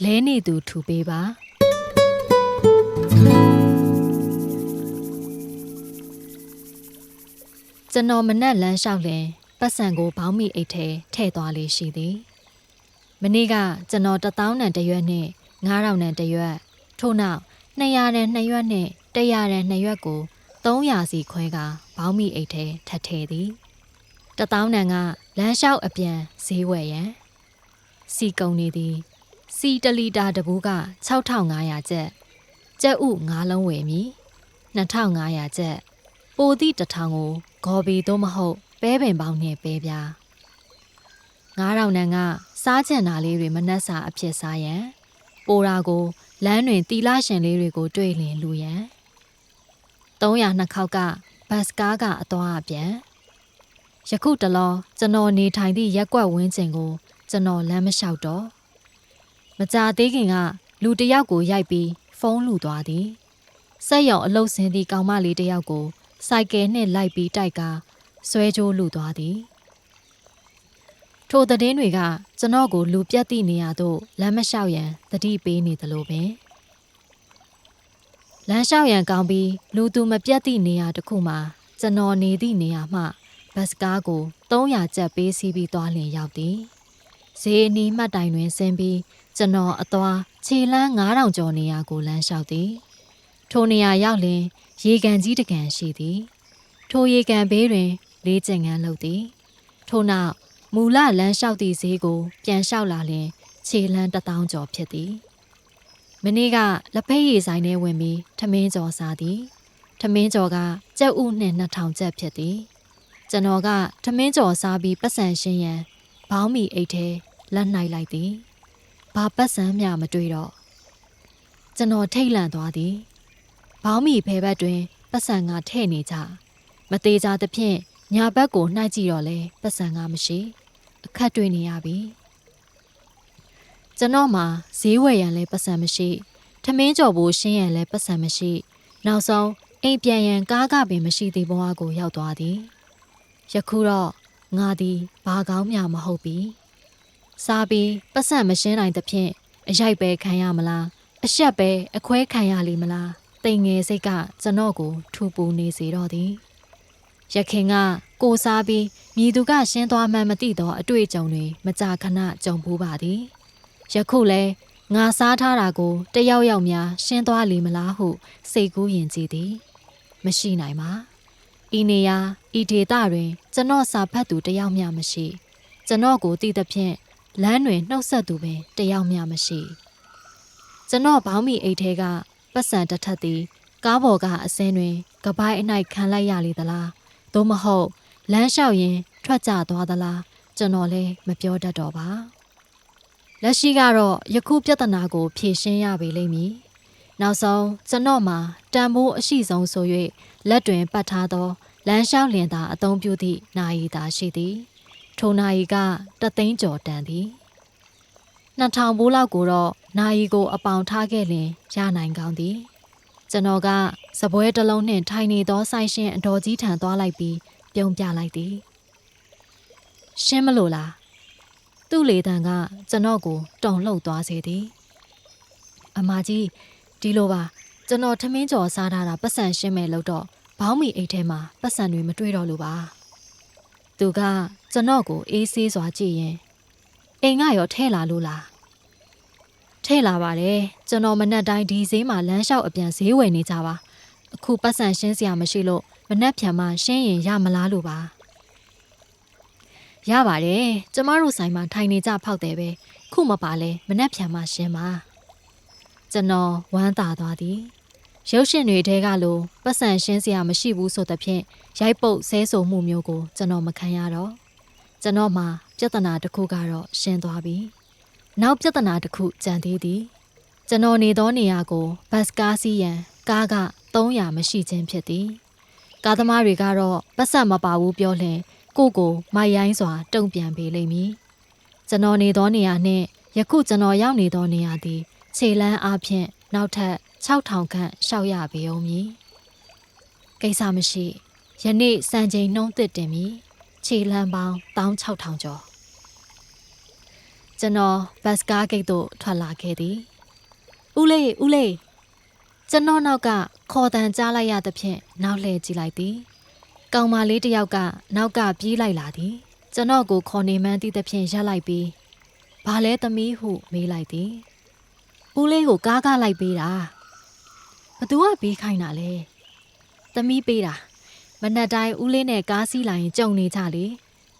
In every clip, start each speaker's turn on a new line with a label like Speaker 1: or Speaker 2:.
Speaker 1: လဲနေသူထူပေးပါကျွန်တော်မနက်လမ်းလျှောက်လင်ပတ်စံကိုဘောင်းမီအိတ်ထဲထည့်သွားလေးရှိသည်မနေ့ကကျွန်တော်တစ်သောင်းနံတစ်ရွက်နဲ့9000နံတစ်ရွက်ထို့နောက်200နံ2ရွက်နဲ့100နံ2ရွက်ကို300စီခွဲကဘောင်းမီအိတ်ထဲထပ်ထည့်သည်တစ်သောင်းနံကလမ်းလျှောက်အပြန်ဈေးဝယ်ရန်စီကုံနေသည် စီတလီတာတဘူးက6500ကျပ်ကျက်ဥ9လုံးဝယ်မည်2500ကျပ်ပိုသည့်တစ်ထောင်ကိုဂေါ်ဘီသို့မဟုတ်ပဲပင်ပေါင်းနဲ့ပဲပြား9000နန်းကစားကြံတာလေးတွေမနှက်စာအဖြစ်စားရန်ပိုရာကိုလမ်းတွင်တီလာရှင်လေးတွေကို တွေ့လင်လူရန်300နှစ်ခေါက်ကဘတ်စကားကအသွားအပြန်ယခုတလောကျွန်တော်နေထိုင်သည့်ရက်ကွက်ဝင်းကျင်ကို ကျွန်တော်လမ်းမလျှောက်တော့ မကြသေးခင်ကလူတစ်ယောက်ကိုရိုက်ပြီးဖုန်းလူသွားသည်စက်ရုံအလုတ်စင်းသည့်ကောင်မလေးတစ်ယောက်ကိုစိုက်ကယ်နှင့်လိုက်ပြီးတိုက်ကဆွဲကြိုးလူသွားသည်ထိုသတင်းတွေကကျွန်တော်ကိုလူပြတ်သည့်နေရာသို့လမ်းမလျှောက်ရန်တတိပေးနေသလိုပင်လမ်းလျှောက်ရန်ကောင်းပြီးလူသူမပြတ်သည့်နေရာတစ်ခုမှာကျွန်တော်နေသည့်နေရာမှဘတ်စကားကို300ကျပ်ပေးစီးပြီးသွားလင်ရောက်သည်ဈေးအနီးမှတ်တိုင်တွင်ဆင်းပြီး ကျွန်တော်အသွားခြေလန်း9000ကျော်နေရာကိုလမ်းလျှောက်သည်ထိုနေရာရောက်လင်ရေကန်ကြီးတကန်ရှိသည် ထိုရေကန်ဘေးတွင် လေးကျင်ငန်းလုပ်သည် ထို့နောက်မူလလမ်းလျှောက်သည့်ဈေးကို ပြန်လျှောက်လာလင်ခြေလန်းတစ်သောင်းကျော်ဖြစ်သည်မနေ့ကလက်ဖက်ရည်ဆိုင်ထဲဝင်ပြီးထမင်းကျော်စားသည်ထမင်းကျော်ကကြက်ဥနှင့်2000ကျပ်ဖြစ်သည်ကျွန်တော်ကထမင်းကျော်စားပြီးပတ်စံရှင်းရန်ဘောင်းမီအိတ်ထဲလက်နှိုက်လိုက်သည် ဘာပတ်စံမျှမတွေ့တော့ကျွန်တော်ထိတ်လန့်သွားသည်ဘောင်းမီဖဲဘက်တွင်ပတ်စံကထဲ့နေကြမသေးကြသဖြင့်ညာဘက်ကိုနှိုက်ကြည့်တော့လဲပတ်စံကမရှိ အခက်တွေ့နေရပြီကျွန်တော်မှာဈေးဝယ်ရန်လဲပတ်စံမရှိထမင်းကြော်ဖို့ရှင်းရန်လဲပတ်စံမရှိ နောက်ဆုံးအိမ်ပြန်ရန်ကားကပင်မရှိသေးဘဝကိုရောက်သွားသည်ယခုတော့ငါသည်ဘာကောင်းမြမဟုတ်ပြီ စားပြီးပတ်စံမရှင်းနိုင်သဖြင့်အရိုက်ပဲခံရမလားအရှက်ပဲအခွဲခံရလိမ့်မလားတိမ်ငယ်စိတ်ကကျွန်တော်ကို ထူပူနေစေတော့သည်ရခင်ကကိုစားပြီးမြည်သူကရှင်းသွားမှန်းမသိသောအတွေ့အကြုံတွေမကြာခဏကြုံဘူးပါသည်ယခုလဲငါစားထားတာကိုတယောက်ယောက်များရှင်းသွားလိမ့်မလားဟုစိတ်ကူးရင်ကြည်သည် မရှိနိုင်ပါဤနေရာဤဒေတာတွင် ကျွန်တော်စာဖတ်သူတယောက်မျှမရှိ ကျွန်တော်ကိုတည်သဖြင့် လမ်းတွင်နှုတ်ဆက်သူပင်တယောက်မျှမရှိကျွန်တော်ဘောင်းမီအိတ်ထဲကပတ်စံတထက်သည်ကားပေါ်ကအစင်းတွင်ကပိုင်းအနိုင်ခံလိုက်ရလေသလားသို့မဟုတ်လမ်းလျှောက်ရင် ထွက်ကြသွားသလားကျွန်တော်လည်းမပြောတတ်တော့ပါလက်ရှိကတော့ယခုပြဿနာကိုဖြေရှင်းရပေလိမ့်မည်နောက်ဆုံးကျွန်တော်မှာတန်ဖိုးအရှိဆုံးဆို၍လက်တွင်ပတ်ထားသောလမ်းလျှောက်လင်သာအသုံးပြုသည့်နာယီသာရှိသည် ထိုနာယီကတသိန်းကျော်တန်သည်2000ဘိုးလောက်ကိုတော့နာယီကို အပေါင်ထားခဲ့လင်ရနိုင်ကောင်းသည်ကျွန်တော်ကစပွဲတစ်လုံးနှင့်ထိုင်နေသောဆိုင်ရှင်အတော်ကြီးထံသွားလိုက်ပြီးပြုံးပြလိုက်သည်ရှင်းမလို့လားသူ့လေတံကကျွန်တော်ကိုတုံလှုပ်သွားစေသည်အမကြီးဒီလိုပါကျွန်တော်ထမင်းကြော်စားထားတာပတ်စံရှင်းမဲ့လို့တော့ဘောင်းမီအိတ်ထဲမှာပတ်စံတွေမတွေ့တော့လို့ပါသူက ကျွန်တော်ကိုအေးဆေးစွာကြည့်ရင်အိမ်ကရောထဲလာလို့လားထဲလာပါတယ်ကျွန်တော်မနက်တိုင်းဒီဈေးမှာလမ်းလျှောက်အပြန်ဈေးဝယ်နေကြပါအခုပတ်စံရှင်းစရာမရှိလို့မနက်ဖြန်မှရှင်းရင်ရမလားလို့ပါရပါတယ်ကျမတို့ဆိုင်မှာထိုင်နေကြဖောက်တယ်ပဲခုမပါလဲမနက်ဖြန်မှရှင်းပါကျွန်တော်ဝမ်းသာသွားသည်ရုပ်ရှင်တွေထဲကလိုပတ်စံရှင်းစရာမရှိဘူးဆိုသဖြင့်ရိုက်ပုတ်ဆဲဆိုမှုမျိုးကိုကျွန်တော်မခံရတော့ ကျွန်တော်မှာပြဿနာတစ်ခုကတော့ရှင်းသွားပြီနောက်ပြဿနာတစ်ခုကြံသေးသည်ကျွန်တော်နေသောနေရာကိုဘတ်စကားစီးရန်ကားက300မရှိခြင်းဖြစ်သည်ကားသမားတွေကတော့ပတ်စံမပါဘူးပြောလျင်ကိုကိုမိုက်ရိုင်းစွာတုံ့ပြန်ပေးလိမ့်မည်ကျွန်တော်နေသောနေရာနှင့်ယခုကျွန်တော်ရောက်နေသောနေရာသည်ခြေလန်းအားဖြင့်နောက်ထပ်6000ခန့်ရှောက်ရပေအောင်မည်ကိစ္စမရှိယနေ့စံချိန်နှုံးသစ်တင်မည် ခြေလန်းပေါင်း16000ကျော်ကျွန်တော်ဘတ်စကားဂိတ်သို့ထွက်လာခဲ့သည်ဦးလေးဦးလေးကျွန်တော်နောက်ကခေါ်တန်ကြားလိုက်ရသဖြင့်နောက်လှည့်ကြည့်လိုက်သည်ကောင်မလေးတစ်ယောက်ကနောက်ကပြေးလိုက်လာသည်ကျွန်တော်ကိုခေါ်နေမှန်းသိသဖြင့်ရပ်လိုက်ပြီးဘာလဲသမီးဟုမေးလိုက်သည်ဦးလေးကိုကားကားလိုက်ပေးတာဘသူကပြီးခိုင်းတာလဲသမီးပေးတာ မနက်တိုင်းဦးလေးနဲ့ကားစီးလာရင်ကြုံနေကြလေ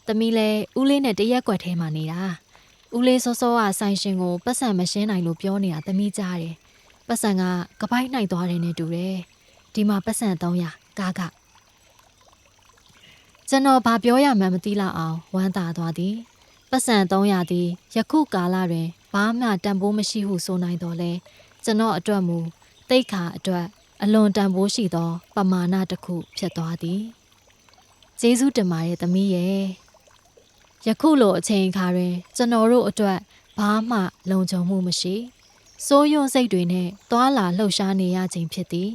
Speaker 1: သမီးလဲဦးလေးနဲ့တရက်ကွက်ထဲမှာနေတာဦးလေးစောစောကဆိုင်ရှင်ကိုပတ်စံမရှင်းနိုင်လို့ပြောနေတာသမီးကြားတယ်။ပတ်စံကကပိုက်နိုင်သွားတယ်နဲ့တူတယ်။ဒီမှာပတ်စံ300ကားကကျွန်တော်ဘာပြောရမှန်းမသိလောက်အောင်ဝမ်းသာသွားသည်။ပတ်စံ300သည်ယခုကာလတွင်ဘာမှတန်ဖိုးမရှိဟုဆိုနိုင်တော်လဲကျွန်တော်အတွက်မူတိတ်ခါအတွက် အလွန်တန်ဖိုးရှိသော ပမာဏတစ်ခုဖြစ်သွားသည်။ကျေးဇူးတင်ပါတယ်သမီးရဲ့။ယခုလိုအချိန်အခါတွင် ကျွန်တော်တို့အတွက်ဘာမှလုံခြုံမှုမရှိစိုးရွံ့စိတ်တွေနဲ့သွာလာလှုပ်ရှားနေရခြင်းဖြစ်သည်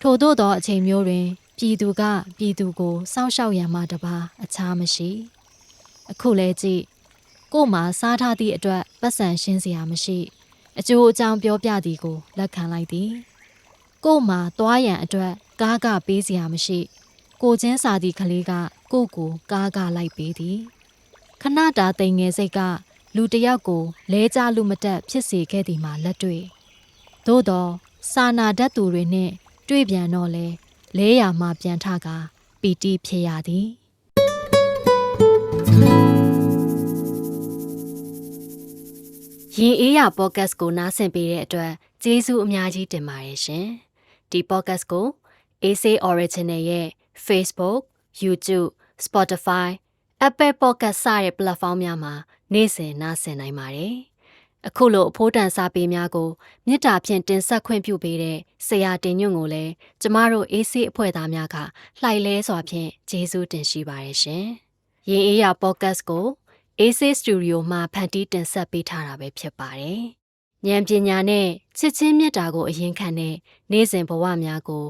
Speaker 1: ထို့သောသောအချိန်မျိုးတွင် ပြည်သူကပြည်သူကိုစောင့်ရှောက်ရန်မှတပါအခြားမရှိ အခုလဲကြည့်ကို့မှာစားထားသည့်အတွက်ပတ်စံရှင်းစရာမရှိ အကျိုးအကြောင်းပြောပြသည်ကိုလက်ခံလိုက်သည် ကို့မှာသွားရန်အတွက်ကားကပေးစရာမရှိ ကိုချင်းစာသည့်ကလေးကကို့ကိုကားကလိုက်ပေးသည်ခဏတာတိမ်ငယ်စိတ်ကလူတစ်ယောက်ကိုလဲကြလူမတက်ဖြစ်စေခဲ့သည်မှာလက်တွေ့သို့တော့စာနာတတ်သူတွေနဲ့တွေ့ပြန်တော့လဲလဲရမှပြန်ထကပီတိဖြစ်ရသည်ရင်အေးရပေါ့ကတ်ကိုနားဆင်ပေးတဲ့အတွက်ကျေးဇူးအများကြီးတင်ပါတယ်ရှင် ဒီပေါ့ကတ်ကို AC Original ရဲ့ Facebook, YouTube, Spotify Apple Podcast စတဲ့ platform များမှာနေ့စဉ်နှာစင်နိုင်ပါတယ်။အခုလိုအဖို့တန်စာပေများကိုမေတ္တာဖြင့်တင်ဆက်ခွင့်ပြုပေးတဲ့ဆရာတင်ညွန့်ကိုလည်းကျမတို့ AC အဖွဲ့သားများကလှိုက်လဲစွာဖြင့်ကျေးဇူးတင်ရှိပါတယ်ရှင်။ရင်အေးရ podcast ကို AC Studio မှာဖန်တီးတင်ဆက်ပေးထားတာပဲဖြစ်ပါတယ်။ ဉာဏ်ပညာနဲ့ချစ်ချင်းမေတ္တာကိုအရင်ခံတဲ့နေ့စဉ်ဘဝများကို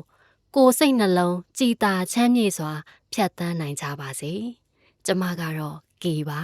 Speaker 1: ကိုယ်စိတ်နှလုံးကြည်သာချမ်းမြေ့စွာ ဖြတ်သန်းနိုင်ကြပါစေ။ကျမကတော့ကေပါ